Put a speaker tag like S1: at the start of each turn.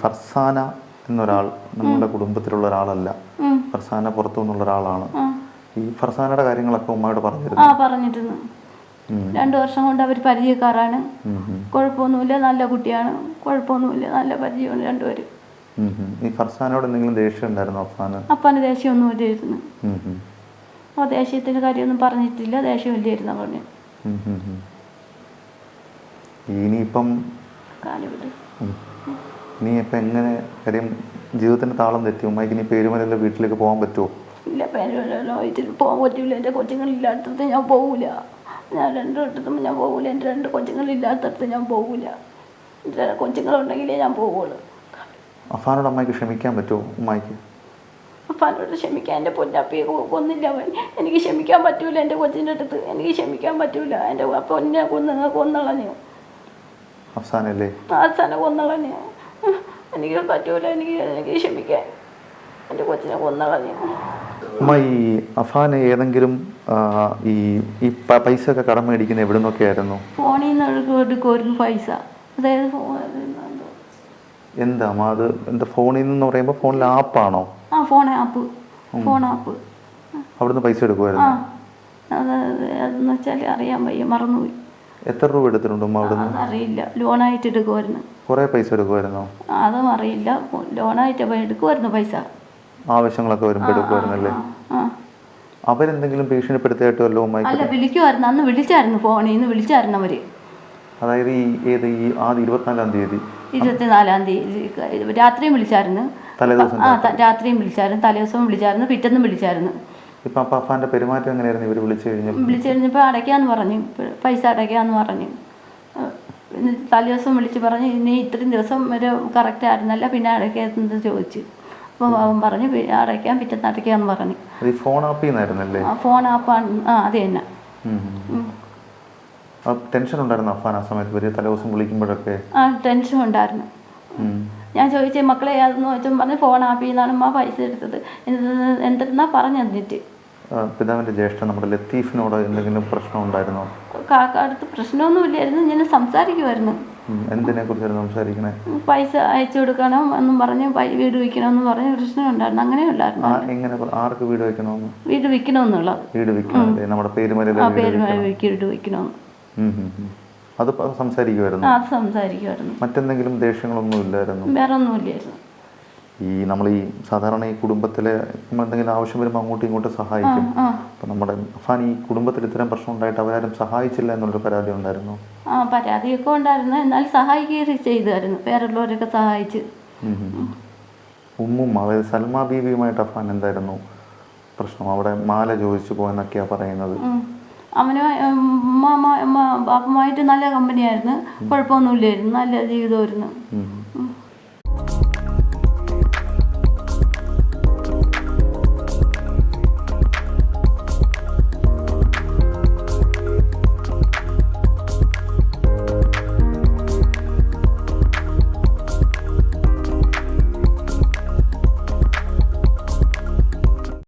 S1: ഫർസാന എന്നൊരാൾ നമ്മുടെ കുടുംബത്തിലുള്ള ഒരാളല്ല. ഫർസാന പുറത്തു നിന്നുള്ള ഒരാളാണ്. ഈ ഫർസാനയുടെ കാര്യങ്ങളൊക്കെ ഉമ്മയോട്
S2: ആ
S1: പറഞ്ഞിരുന്നു.
S2: പറഞ്ഞിരുന്നു രണ്ടു വർഷം കൊണ്ട് അവർ പരിചയക്കാരാണ്. കുഴപ്പമൊന്നുമില്ല നല്ല കുട്ടിയാണ്. കുഴപ്പമൊന്നുമില്ല നല്ല പരിചയമാണ് രണ്ടുപേരും.
S1: ഈ ഫർസാനോട് എന്തെങ്കിലും ദേഷ്യം ഉണ്ടായിരുന്നോ അഫ്സാന്?
S2: അപ്പന്
S1: ദേഷ്യമൊന്നും ഇല്ലായിരുന്നു.
S2: ആ ദേഷ്യത്തിന്റെ കാര്യമൊന്നും പറഞ്ഞിട്ടില്ല ദേഷ്യം ദേഷ്യമില്ലായിരുന്നു പറഞ്ഞു.
S1: ഇനിയിപ്പം
S2: കാലുവിട്
S1: ഉം. ഇപ്പൊ എങ്ങനെ കാര്യം ജീവിതത്തിന്റെ താളം തെറ്റി? ഉമ്മയ്ക്ക് ഇനി പേരുമലല്ല വീട്ടിലേക്ക് പോകാൻ പറ്റുമോ
S2: ഇല്ല പേരല്ലോ ഇതിൽ പോകാൻ പറ്റില്ല എന്റെ കൊച്ചുങ്ങളില്ലാത്തടത്ത് ഞാൻ പോകില്ല ഞാൻ രണ്ട് വട്ടത്തും ഞാൻ പോകില്ല എന്റെ രണ്ട് കൊച്ചുങ്ങളില്ലാത്തടത്ത് ഞാൻ പോകില്ല എന്റെ കൊച്ചുങ്ങളുണ്ടെങ്കിലേ ഞാൻ പോവുള്ളൂ.
S1: അഫാനോട് അമ്മയ്ക്ക് ക്ഷമിക്കാൻ പറ്റുമോ ഉമ്മയ്ക്ക്?
S2: അഫാനോട് ക്ഷമിക്കാൻ എന്റെ പൊന്നപ്പിയെ കൊന്നില്ല അവൻ. എനിക്ക് ക്ഷമിക്കാൻ പറ്റൂല എന്റെ കൊച്ചിന്റെ അടുത്ത്. എനിക്ക് ക്ഷമിക്കാൻ പറ്റൂല. എന്റെ പൊന്നെ കൊന്നു കൊന്നളഞ്ഞു.
S1: അഫ്സാനല്ലേ?
S2: അവസാനം കൊന്നളഞ്ഞു. എനിക്ക് പറ്റൂല എനിക്ക് എനിക്ക് ക്ഷമിക്കാൻ. എന്റെ കൊച്ചിനെ കൊന്നളഞ്ഞു
S1: അമ്മ ഈ അഫാന് ഏതെങ്കിലും ഈ ഈ പൈസ ഒക്കെ കടം മേടിക്കുന്ന എവിടെ നിന്നൊക്കെ ആയിരുന്നു
S2: ഫോണിൽ നിന്ന് എടുക്കുമായിരുന്നു പൈസ. അതായത് എന്താ
S1: അത് എന്താ ഫോണിൽ നിന്ന് പറയുമ്പോൾ ഫോണിൽ ആപ്പാണോ?
S2: ആ ഫോൺ ആപ്പ്. Phone app.
S1: അവിടുന്ന് പൈസ
S2: ആ
S1: എടുക്കുമായിരുന്നു
S2: അത് അതെന്ന് വെച്ചാൽ അറിയാൻ വയ്യ മറന്നുപോയി.
S1: എത്ര രൂപ എടുത്തിട്ടുണ്ട് അറിയില്ല അവിടുന്ന്?
S2: അതറിയില്ല ലോണായിട്ട് എടുക്കുമായിരുന്നു
S1: കുറേ പൈസ എടുക്കുമായിരുന്നോ
S2: അതും അറിയില്ല. ലോണായിട്ട് എടുക്കുമായിരുന്നു പൈസ.
S1: ആവശ്യങ്ങളൊക്കെ വരുമ്പോൾ എടുക്കുമായിരുന്നല്ലേ അവരെന്തെങ്കിലും ഭീഷണിപ്പെടുത്തിയായിട്ട് വല്ലോ ഉമ്മയ്ക്ക്
S2: അല്ല വിളിക്കുമായിരുന്നു അന്ന് വിളിച്ചായിരുന്നു ഫോണിൽ നിന്ന് വിളിച്ചായിരുന്നു അവർ.
S1: അതായത് ഈ ഏത് ഈ ആദ്യ ഇരുപത്തിനാലാം തീയതി.
S2: ഇരുപത്തിനാലാം തീയതി രാത്രിയും വിളിച്ചായിരുന്നു.
S1: തലേദിവസം
S2: ആ രാത്രിയും വിളിച്ചായിരുന്നു. തലേദിവസവും വിളിച്ചായിരുന്നു. പിറ്റേന്നും വിളിച്ചായിരുന്നു.
S1: ഇപ്പൊ അപ്പം അഫാന്റെ പെരുമാറ്റം എങ്ങനെയായിരുന്നു? ഇവർ വിളിച്ചു കഴിഞ്ഞു
S2: വിളിച്ചു കഴിഞ്ഞപ്പോൾ അടയ്ക്കാന്ന് പറഞ്ഞു. പൈസ അടയ്ക്കാന്ന് പറഞ്ഞു. പിന്നെ തലേദിവസം വിളിച്ച് പറഞ്ഞ് ഇനി ഇത്രയും ദിവസം ഒരു കറക്റ്റ് ആയിരുന്നല്ല പിന്നെ അടയ്ക്കുന്നത് ചോദിച്ചു. അപ്പോൾ അവൻ പറഞ്ഞു അടയ്ക്കാൻ അടയ്ക്കാം പിറ്റേന്ന് അടയ്ക്കാന്ന് പറഞ്ഞു
S1: ഫോൺ ആപ്പ് നിന്നായിരുന്നല്ലേ
S2: ആ ഫോൺ ആപ്പാണ് ആ അത് തന്നെ.
S1: ടെൻഷൻ ഉണ്ടായിരുന്നു അഫാൻ ആ സമയത്ത്? ഇവർ തലേദിവസം വിളിക്കുമ്പോഴൊക്കെ?
S2: ആ ടെൻഷൻ ഉണ്ടായിരുന്നു. ഞാൻ ചോദിച്ചേ മക്കളെ അതെന്ന് വെച്ചാൽ പറഞ്ഞ് ഫോൺ ആപ്പ് നിന്നാണ് അമ്മ പൈസ എടുത്തത്. എന്തെന്നാ പറഞ്ഞു തന്നിട്ട്?
S1: പിതാവിന്റെ ജ്യേഷ്ഠൻ നമ്മുടെ ലത്തീഫിനോട് എന്തെങ്കിലും പ്രശ്നം ഉണ്ടായിരുന്നോ
S2: അടുത്ത് പ്രശ്നമൊന്നും ഇല്ലായിരുന്നു ഞാൻ
S1: സംസാരിക്കുമായിരുന്നു എന്തിനെ കുറിച്ചായിരുന്നു സംസാരിക്കണേ?
S2: പൈസ അയച്ചു കൊടുക്കണം എന്നും പറഞ്ഞ് വീട് വിൽക്കണമെന്ന് പറഞ്ഞ് പ്രശ്നം ഉണ്ടായിരുന്നു അങ്ങനെ ഉണ്ടായിരുന്നു.
S1: എങ്ങനെ ആർക്ക് വീട് വെക്കണമെന്ന്
S2: വീട് വെക്കണമെന്നുള്ള
S1: വീട് വെക്കണം നമ്മുടെ പേരുമലയിലെ
S2: ആ
S1: വീട് വെക്കണമെന്ന്. അത് സംസാരിക്കുമായിരുന്നു
S2: അത് സംസാരിക്കുമായിരുന്നു
S1: മറ്റെന്തെങ്കിലും ദേഷ്യങ്ങളൊന്നും ഇല്ലായിരുന്നു?
S2: വേറെ ഒന്നുമില്ലായിരുന്നു
S1: ഈ നമ്മൾ ഈ സാധാരണ ഈ കുടുംബത്തിലെ നമ്മൾ എന്തെങ്കിലും ആവശ്യം വരുമ്പോൾ അങ്ങോട്ടും ഇങ്ങോട്ടും സഹായിക്കും. അപ്പൊ നമ്മുടെ അഫാൻ ഈ കുടുംബത്തിൽ ഇത്തരം പ്രശ്നം ഉണ്ടായിട്ട് അവരാരും സഹായിച്ചില്ല എന്നുള്ളൊരു പരാതി ഉണ്ടായിരുന്നു?
S2: ആ പരാതിയൊക്കെ ഉണ്ടായിരുന്നു. എന്നാൽ സഹായിക്കുകയും ചെയ്തായിരുന്നു. വേറുള്ളവരൊക്കെ സഹായിച്ച്.
S1: ഉമ്മും അതായത് സൽമ ബീവിയുമായിട്ട് അഫാൻ എന്തായിരുന്നു പ്രശ്നം? അവിടെ മാല ചോദിച്ചു പോയെന്നൊക്കെയാ പറയുന്നത്.
S2: അവന് ഉമ്മ ബാപ്പുമായിട്ട് നല്ല കമ്പനിയായിരുന്നു. കുഴപ്പമൊന്നുമില്ലായിരുന്നു. നല്ല ജീവിതമായിരുന്നു.